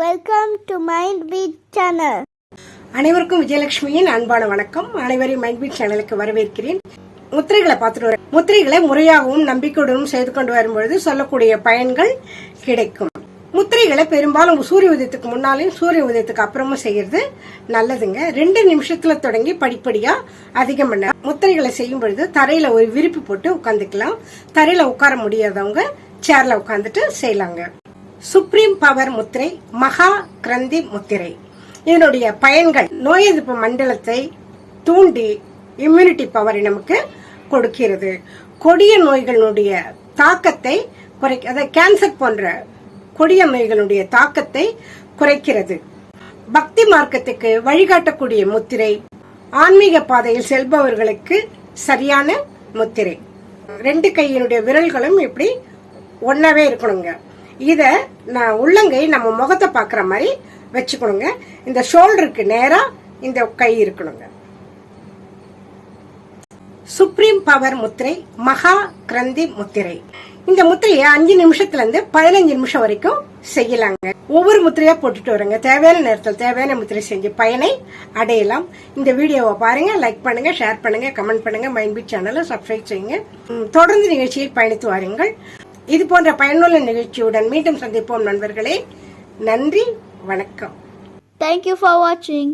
Welcome to mind beat channel அனைவருக்கும் விஜயலட்சுமியின் அன்பான வணக்கம். அனைவரையும் மைண்ட் பீட் சேனலுக்கு வரவேற்கிறேன். முத்திரைகளை பார்த்துட்டு வரேன் முத்திரைகளை முறையாகவும் நம்பிக்கையுடனும் செய்து கொண்டு வரும்பொழுது சொல்லக்கூடிய பயன்கள் கிடைக்கும். முத்திரைகளை பெரும்பாலும் சூரிய உதயத்துக்கு முன்னாலையும் சூரிய உதயத்துக்கு அப்புறமும் செய்யறது நல்லதுங்க. ரெண்டு நிமிஷத்துல தொடங்கி படிப்படியா அதிகம் பண்ண முத்திரைகளை செய்யும் பொழுது தரையில ஒரு விரிப்பு போட்டு உட்காந்துக்கலாம் தரையில உட்கார முடியாதவங்க சேர்ல உட்காந்துட்டு செய்யலாங்க. சுப்ரீம் பவர் முத்திரை மகா கிரந்தி முத்திரை. இதனுடைய பயன்கள் நோய் எதிர்ப்பு மண்டலத்தை தூண்டி இம்யூனிட்டி பவரை நமக்கு கொடுக்கிறது. கொடிய நோய்களுடைய தாக்கத்தை குறை அதாவது கேன்சர் போன்ற கொடிய நோய்களுடைய தாக்கத்தை குறைக்கிறது. பக்தி மார்க்கத்துக்கு வழிகாட்டக்கூடிய முத்திரை ஆன்மீக பாதையில் செல்பவர்களுக்கு சரியான முத்திரை. ரெண்டு கையினுடைய விரல்களும் இப்படி ஒன்னாவே இருக்கணுங்க. இதை நான் உள்ளங்கை நம்ம முகத்தை பார்க்குற மாதிரி வச்சுக்கணுங்க. இந்த ஷோல்டருக்கு நேராக இந்த கை இருக்கணுங்க. சுப்ரீம் பவர் முத்திரை மகா கிரந்தி முத்திரை. இந்த முத்திரையை அஞ்சு நிமிஷத்துல இருந்து பதினஞ்சு நிமிஷம் வரைக்கும் செய்யலாங்க. ஒவ்வொரு முத்திரையா போட்டுட்டு வரங்க. தேவையான நேரத்தில் தேவையான முத்திரை செஞ்சு பயனை அடையலாம். இந்த வீடியோவை பாருங்க லைக் பண்ணுங்க ஷேர் பண்ணுங்க கமெண்ட் பண்ணுங்க. மைண்ட் பீட் சேனலை சப்ஸ்கிரைப் செய்யுங்க. தொடர்ந்து நிகழ்ச்சியில் பயணித்து வாருங்கள். இது போன்ற பயனுள்ள நிகழ்ச்சியுடன் மீண்டும் சந்திப்போம் நண்பர்களே நன்றி வணக்கம் தேங்க்யூ ஃபார் வாட்சிங்.